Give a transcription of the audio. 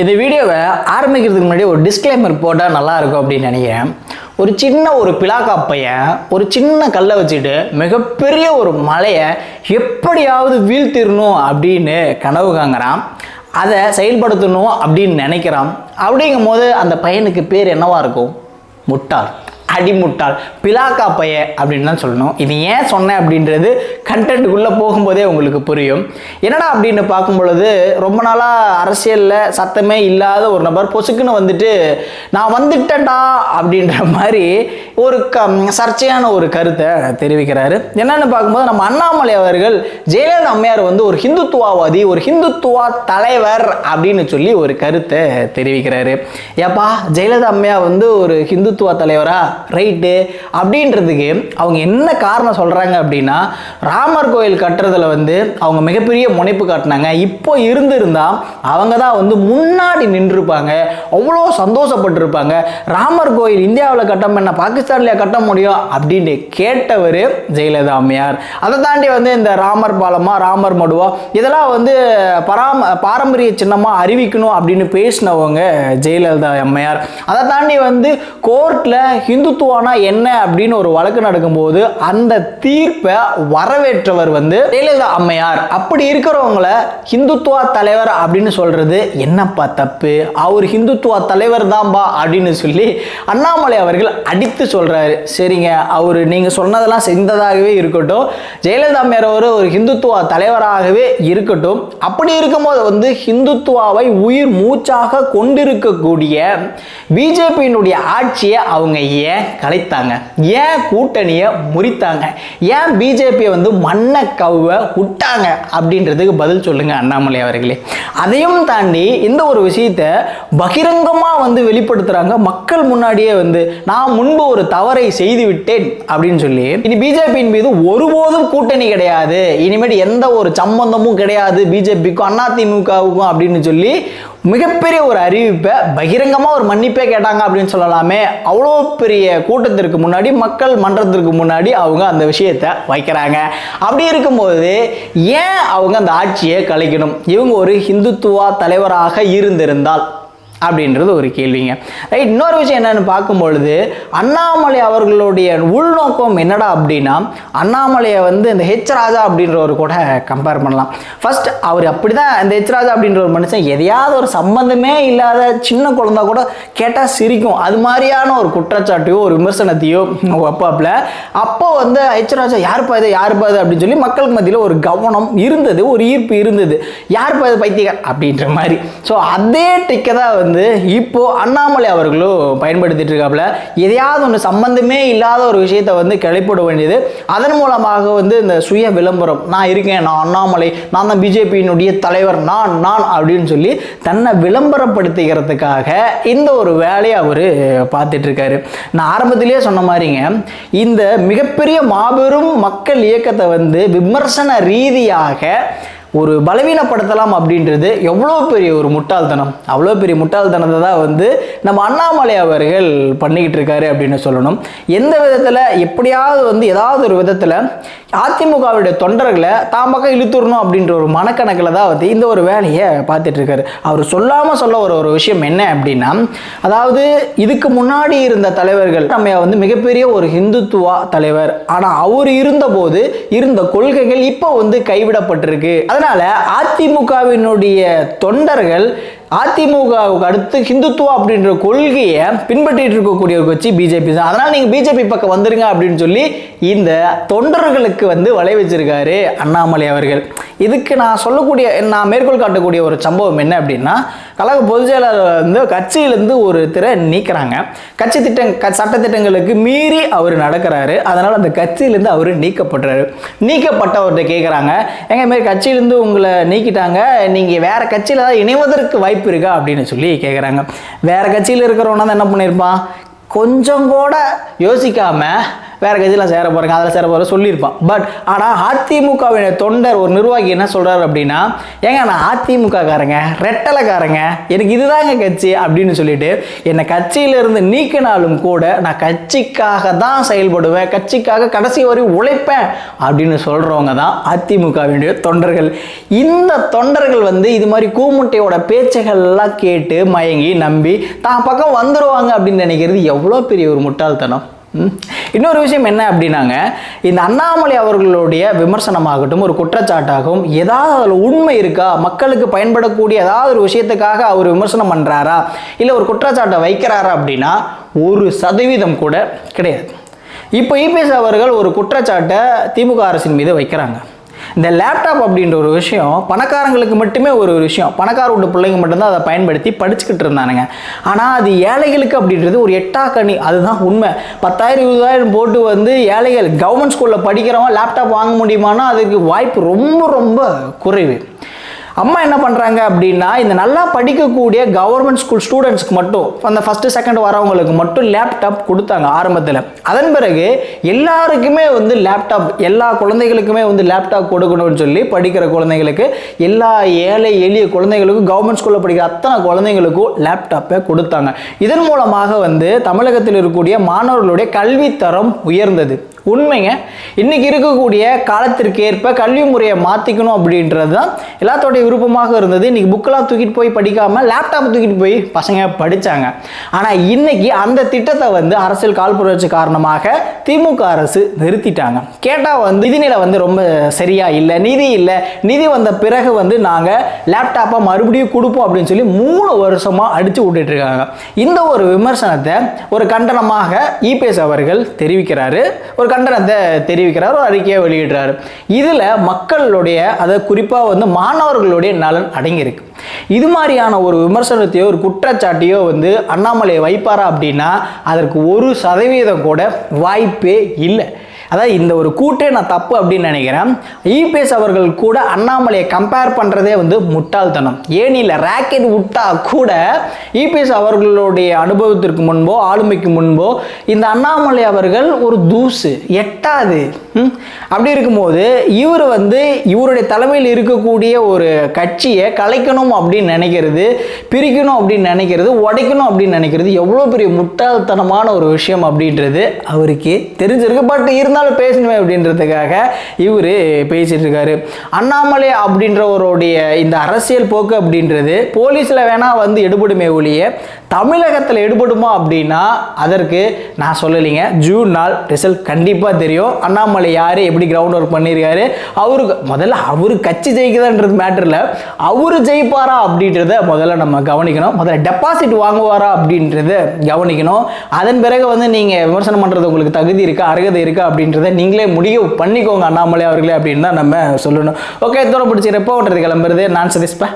இந்த வீடியோவை ஆரம்பிக்கிறதுக்கு முன்னாடி ஒரு டிஸ்க்ளைமர் போட்டால் நல்லாயிருக்கும் அப்படின்னு நினைக்கிறேன். ஒரு சின்ன ஒரு பிலாக்கா பையன் ஒரு சின்ன கல்லை வச்சுட்டு மிகப்பெரிய ஒரு மலையை எப்படியாவது வீழ்த்திடணும் அப்படின்னு கனவு காங்கிறான் அதை செயல்படுத்தணும் அப்படின்னு நினைக்கிறான். அப்படிங்கும் போது அந்த பையனுக்கு பேர் என்னவாக இருக்கும்? முட்டாள். அடிமுட்டாள். பிலாக்கா பைய அப்படின்னு தான் சொல்லணும். இது ஏன் சொன்னேன் அப்படின்றது கண்டென்ட்டுக்குள்ளே போகும்போதே உங்களுக்கு புரியும். என்னடா அப்படின்னு பார்க்கும் பொழுது ரொம்ப நாளாக அரசியலில் சத்தமே இல்லாத ஒரு நபர் பொசுக்குன்னு வந்துட்டு நான் வந்துட்டேன்டா அப்படின்ற மாதிரி ஒரு க சர்ச்சையான ஒரு கருத்தை தெரிவிக்கிறாரு. என்னன்னு பார்க்கும்போது நம்ம அண்ணாமலை அவர்கள் ஜெயலலிதா அம்மையார் வந்து ஒரு ஹிந்துத்துவாவாதி ஒரு ஹிந்துத்துவா தலைவர் அப்படின்னு சொல்லி ஒரு கருத்தை தெரிவிக்கிறாரு. ஏப்பா ஜெயலலிதா அம்மையார் வந்து ஒரு ஹிந்துத்துவா தலைவரா? ரைட்டு அப்படின்றதுக்கு அவங்க என்ன காரணம் சொல்கிறாங்க அப்படின்னா ராமர் கோயில் கட்டுறதுல வந்து அவங்க மிகப்பெரிய முனைப்பு காட்டினாங்க. இப்போ இருந்திருந்தால் அவங்க தான் வந்து முன்னாடி நின்றுருப்பாங்க. அவ்வளோ சந்தோஷப்பட்டிருப்பாங்க. ராமர் கோயில் இந்தியாவில் கட்டம் என்ன பாகிஸ்தான்லயா கட்ட முடியும் அப்படின்னு கேட்டவர் ஜெயலலிதா அம்மையார் அதை தாண்டி வந்து இந்த ராமர் பாலமா ராமர் மடுவா இதெல்லாம் வந்து பராம பாரம்பரிய சின்னமாக அறிவிக்கணும் அப்படின்னு பேசினவங்க ஜெயலலிதா அம்மையார் அதை தாண்டி வந்து கோர்ட்டில் ஹிந்துத்துவானா என்ன அப்படின்னு ஒரு வழக்கு நடக்கும்போது அந்த தீர்ப்பை வரவேற்றவர் வந்து ஜெயலலிதா அம்மையார். அப்படி இருக்கிறவங்கள ஹிந்துத்துவா தலைவர் அப்படின்னு சொல்றது என்னப்பா தப்பு? அவர் ஹிந்துத்துவா தலைவர் தான்பா அப்படின்னு சொல்லி அண்ணாமலை அவர்கள் அடித்து சொல்றாரு. சரிங்க அவர் நீங்க சொன்னதெல்லாம் செஞ்சதாகவே இருக்கட்டும். ஜெயலலிதா அம்மையார் அவர் ஒரு ஹிந்துத்துவா தலைவராகவே இருக்கட்டும். அப்படி இருக்கும்போது வந்து ஹிந்துத்துவாவை உயிர் மூச்சாக கொண்டிருக்கக்கூடிய பிஜேபியினுடைய ஆட்சியை அவங்க ஏன் கலைத்தாங்க. ஏன் கூட்டணியை முறித்தாங்க? ஏன் பிஜேபியை வந்து மண்ணை கவ்வ விட்டாங்க? அப்படின்றதுக்கு பதில் சொல்லுங்க அண்ணாமலை அவர்களே. அதையும் தாண்டி இந்த ஒரு விஷயத்தை பகிரங்கமாக வந்து வெளிப்படுத்துறாங்க. மக்கள் முன்னாடியே வந்து நான் முன்பு ஒரு தவறை செய்து விட்டேன் அப்படின்னு சொல்லி. இனி பிஜேபியின் மீது ஒருபோதும் கூட்டணி கிடையாது. இனிமேல் எந்த ஒரு சம்பந்தமும் கிடையாது. பிஜேபிக்கும் அதிமுகவுக்கும் அப்படின்னு சொல்லி மிகப்பெரிய ஒரு அறிவிப்பை பகிரங்கமாக ஒரு மன்னிப்பே கேட்டாங்க அப்படின்னு சொல்லலாமே. அவ்வளோ பெரிய கூட்டத்திற்கு முன்னாடி மக்கள் மன்றத்திற்கு முன்னாடி அவங்க அந்த விஷயத்தை வைக்கிறாங்க. அப்படி இருக்கும்போது ஏன் அவங்க அந்த ஆட்சியை கலைக்கணும்? இவங்க ஒரு ஹிந்துத்துவா தலைவராக இருந்திருந்தால் அப்படின்றது ஒரு கேள்விங்க. ரைட் இன்னொரு விஷயம் என்னன்னு பார்க்கும்பொழுது அண்ணாமலை அவர்களுடைய உள்நோக்கம் என்னடா அப்படின்னா அண்ணாமலையை வந்து இந்த ஹெச் ராஜா அப்படின்றவர் கூட கம்பேர் பண்ணலாம். ஃபர்ஸ்ட் அவர் அப்படி தான் இந்த ஹெச் ராஜா அப்படின்ற ஒரு மனுஷன். எதையாவது ஒரு சம்பந்தமே இல்லாத சின்ன குழந்தா கூட கேட்டால் சிரிக்கும். அது மாதிரியான ஒரு குற்றச்சாட்டையோ ஒரு விமர்சனத்தையோ வைப்பாப்புல. அப்போ வந்து ஹெச் ராஜா யாருப்பா இது? யாருப்பா இது? அப்படின்னு சொல்லி மக்களுக்கு மத்தியில் ஒரு கவனம் இருந்தது ஒரு ஈர்ப்பு இருந்தது. யாருப்பா இது பைத்தியக்கார்? அப்படின்ற மாதிரி. ஸோ அதே டிக்கை தான் வந்து இப்போ அண்ணாமலை அவர்களும் பயன்படுத்திட்டு இருக்காப்புல எதையாவது ஒன்று சம்பந்தமே இல்லாத ஒரு விஷயத்தை வந்து கிளப்பிட வேண்டியது. அதன் மூலமாக வந்து இந்த சுய விளம்பரம் நான் இருக்கேன் நான் அண்ணாமலை நான் தான் பிஜேபியினுடைய தலைவர் நான் நான் அப்படின்னு சொல்லி தன்னை விளம்பரப்படுத்திக்கிறதுக்காக இந்த ஒரு வேலையை அவர் பார்த்துட்டு இருக்காரு. நான் ஆரம்பத்திலேயே சொன்ன மாதிரிங்க இந்த மிகப்பெரிய மாபெரும் மக்கள் இயக்கத்தை வந்து விமர்சன ரீதியாக ஒரு பலவீனப்படுத்தலாம் அப்படின்றது எவ்வளோ பெரிய ஒரு முட்டாள்தனம்? அவ்வளோ பெரிய முட்டாள்தனத்தை தான் வந்து நம்ம அண்ணாமலை அவர்கள் பண்ணிக்கிட்டு இருக்காரு அப்படின்னு சொல்லணும். எந்த விதத்தில் எப்படியாவது வந்து ஏதாவது ஒரு விதத்தில் அதிமுகவுடைய தொண்டர்களை தான் பக்கம் இழுத்துடணும் அப்படின்ற ஒரு மனக்கணக்கில் தான் வந்து இந்த ஒரு வேலையை பார்த்துட்டு இருக்காரு அவர் சொல்லாமல் சொல்ல ஒரு ஒரு விஷயம் என்ன அப்படின்னா அதாவது இதுக்கு முன்னாடி இருந்த தலைவர்கள் நம்ம வந்து மிகப்பெரிய ஒரு ஹிந்துத்துவா தலைவர். ஆனால் அவர் இருந்தபோது இருந்த கொள்கைகள் இப்போ வந்து கைவிடப்பட்டிருக்கு. அதனால அதிமுகவினுடைய தொண்டர்கள் அதிமுகவுக்கு அடுத்து ஹிந்துத்துவா அப்படின்ற கொள்கையை பின்பற்றிட்டு இருக்கக்கூடிய ஒரு கட்சி பிஜேபி தான். அதனால் நீங்கள் பிஜேபி பக்கம் வந்துருங்க அப்படின்னு சொல்லி இந்த தொண்டர்களுக்கு வந்து வலை வச்சிருக்காரு அண்ணாமலை அவர்கள். இதுக்கு நான் சொல்லக்கூடிய நான் மேற்கோள் காட்டக்கூடிய ஒரு சம்பவம் என்ன அப்படின்னா கழக பொதுச் செயலாளர் வந்து கட்சியிலேருந்து ஒரு திரை நீக்கிறாங்க. கட்சி திட்டம் க சட்டத்திட்டங்களுக்கு மீறி அவர் நடக்கிறாரு. அதனால் அந்த கட்சியிலேருந்து அவர் நீக்கப்படுறாரு. நீக்கப்பட்டவர்கிட்ட கேட்குறாங்க எங்கள் மாரி கட்சியிலேருந்து உங்களை நீக்கிட்டாங்க. நீங்கள் வேறு கட்சியில் தான் இணைவதற்கு வாய்ப்பு இருக்கா? அப்படின்னு சொல்லி கேட்குறாங்க வேறு கட்சியில் இருக்கிறவனா தான் என்ன பண்ணியிருப்பான் கொஞ்சம் கூட யோசிக்காமல் வேற கட்சியில் சேர போகிறேங்க அதில் சேர போகிற சொல்லியிருப்பான். பட் ஆனால் அதிமுகவின தொண்டர் ஒரு நிர்வாகி என்ன சொல்கிறார் அப்படின்னா ஏங்க நான் அதிமுக காரங்க ரெட்டலைக்காரங்க எனக்கு இதுதாங்க கட்சி அப்படின்னு சொல்லிட்டு என்னை கட்சியிலிருந்து நீக்கினாலும் கூட நான் கட்சிக்காக தான் செயல்படுவேன் கட்சிக்காக கடைசி வரை உழைப்பேன் அப்படின்னு சொல்கிறவங்க தான் அதிமுகவினுடைய தொண்டர்கள். இந்த தொண்டர்கள் வந்து இது மாதிரி கூமுட்டையோட பேச்சுகள்லாம் கேட்டு மயங்கி நம்பி தான் பக்கம் வந்துடுவாங்க அப்படின்னு நினைக்கிறது எவ்வளோ பெரிய ஒரு முட்டாள்தனம். இன்னொரு விஷயம் என்ன அப்படின்னாங்க இந்த அண்ணாமலை அவர்களுடைய விமர்சனமாகட்டும் ஒரு குற்றச்சாட்டாகவும் ஏதாவது அதில் உண்மை இருக்கா? மக்களுக்கு பயன்படக்கூடிய ஏதாவது ஒரு விஷயத்துக்காக அவர் விமர்சனம் பண்ணுறாரா இல்லை ஒரு குற்றச்சாட்டை வைக்கிறாரா அப்படின்னா ஒரு சதவீதம் கூட கிடையாது. இப்போ இபிஎஸ் அவர்கள் ஒரு குற்றச்சாட்டை திமுக அரசின் மீது வைக்கிறாங்க. இந்த லேப்டாப் அப்படின்ற ஒரு விஷயம் பணக்காரங்களுக்கு மட்டுமே ஒரு விஷயம். பணக்கார வீட்டு பிள்ளைங்க மட்டும்தான் அதை பயன்படுத்தி படிச்சுக்கிட்டு இருந்தானுங்க. ஆனால் அது ஏழைகளுக்கு அப்படின்றது ஒரு எட்டா கனி அதுதான் உண்மை. பத்தாயிரம் இருபதாயிரம் போட்டு வந்து ஏழைகள் கவர்மெண்ட் ஸ்கூலில் படிக்கிறவன் லேப்டாப் வாங்க முடியுமானா அதுக்கு வாய்ப்பு ரொம்ப ரொம்ப குறைவு. அம்மா என்ன பண்ணுறாங்க அப்படின்னா இந்த நல்லா படிக்கக்கூடிய கவர்மெண்ட் ஸ்கூல் ஸ்டூடெண்ட்ஸ்க்கு மட்டும் அந்த ஃபஸ்ட்டு செகண்ட் வரவங்களுக்கு மட்டும் லேப்டாப் கொடுத்தாங்க ஆரம்பத்தில். அதன் பிறகு எல்லாருக்குமே வந்து லேப்டாப் எல்லா குழந்தைகளுக்குமே வந்து லேப்டாப் கொடுக்கணும்னு சொல்லி படிக்கிற குழந்தைங்களுக்கு எல்லா ஏழை எளிய குழந்தைகளுக்கும் கவர்மெண்ட் ஸ்கூலில் படிக்கிற அத்தனை குழந்தைங்களுக்கும் லேப்டாப்பை கொடுத்தாங்க. இதன் மூலமாக வந்து தமிழகத்தில் இருக்கக்கூடிய மாணவர்களுடைய கல்வித்தரம் உயர்ந்தது. உண்மைங்க. இன்றைக்கி இருக்கக்கூடிய காலத்திற்கு ஏற்ப கல்வி முறையை மாற்றிக்கணும் அப்படின்றது தான் எல்லாத்தோடைய விருப்பமாக இருந்தது. இன்றைக்கி புக்கெல்லாம் தூக்கிட்டு போய் படிக்காமல் லேப்டாப் தூக்கிட்டு போய் பசங்க படித்தாங்க ஆனால் இன்றைக்கி அந்த திட்டத்தை வந்து அரசியல் காழ்ப்புணர்ச்சி காரணமாக திமுக அரசு நிறுத்திட்டாங்க. கேட்டால் வந்து நிதிநிலை வந்து ரொம்ப சரியாக இல்லை நிதி இல்லை. நிதி வந்த பிறகு வந்து நாங்கள் லேப்டாப்பை மறுபடியும் கொடுப்போம் அப்படின்னு சொல்லி மூணு வருஷமாக அடித்து விட்டுட்டு இருக்காங்க. இந்த ஒரு விமர்சனத்தை ஒரு கண்டனமாக இபிஎஸ் அவர்கள் தெரிவிக்கிறாரு. ஒரு கண்டனத்தை தெரிவிக்கிறார் ஒரு அறிக்கையை வெளியிடுறாரு. இதில் மக்களுடைய அதை குறிப்பாக வந்து மாணவர்களுடைய நலன் அடங்கியிருக்கு. இது மாதிரியான ஒரு விமர்சனத்தையோ ஒரு குற்றச்சாட்டையோ வந்து அண்ணாமலை வைப்பாரா அப்படின்னா அதற்கு ஒரு சதவீதம் கூட வாய்ப்பே இல்லை. அதாவது இந்த ஒரு கூட்டே நான் தப்பு அப்படின்னு நினைக்கிறேன். இபிஎஸ் அவர்கள் கூட அண்ணாமலையை கம்பேர் பண்ணுறதே வந்து முட்டாள்தனம். ஏனியில் ராக்கெட் விட்டா கூட இபிஎஸ் அவர்களுடைய அனுபவத்திற்கு முன்போ ஆளுமைக்கு முன்போ இந்த அண்ணாமலை அவர்கள் ஒரு தூசு எட்டாது. அப்படி இருக்கும்போது இவர் வந்து இவருடைய தலைமையில் இருக்கக்கூடிய ஒரு கட்சியை கலைக்கணும் அப்படின்னு நினைக்கிறது பிரிக்கணும் அப்படின்னு நினைக்கிறது உடைக்கணும் அப்படின்னு நினைக்கிறது எவ்வளோ பெரிய முட்டாள்தனமான ஒரு விஷயம் அப்படின்றது அவருக்கே தெரிஞ்சிருக்கு. பட் இருந்தாலும் பேசணுமே அப்படின்றதுக்காக இவர் பேசிட்டு இருக்காரு. அண்ணாமலை அப்படின்றவருடைய இந்த அரசியல் போக்கு அப்படின்றது போலீஸில் வேணால் வந்து எடுபடுமே ஒழிய தமிழகத்தில் எடுபடுமா அப்படின்னா அதற்கு நான் சொல்லலைங்க. ஜூன் நாள் ரிசல்ட் கண்டிப்பாக தெரியும். அண்ணாமலை யார் எப்படி கிரவுண்ட் ஒர்க் பண்ணியிருக்காரு? அவருக்கு முதல்ல அவர் கட்சி ஜெயிக்குதான்றது மேட்டரில் அவர் ஜெயிப்பாரா அப்படின்றத முதல்ல நம்ம கவனிக்கணும். முதல்ல டெபாசிட் வாங்குவாரா அப்படின்றத கவனிக்கணும். அதன் பிறகு வந்து நீங்கள் விமர்சனம் பண்ணுறது உங்களுக்கு தகுதி இருக்கா அருகதை இருக்கா அப்படின்றத நீங்களே முடிவு பண்ணிக்கோங்க அண்ணாமலை அவர்களே அப்படின்னு தான் நம்ம சொல்லணும். ஓகே தூரம் பிடிச்சி ரெப்போன்றது கிளம்புறது. நான் சதீஷ்பா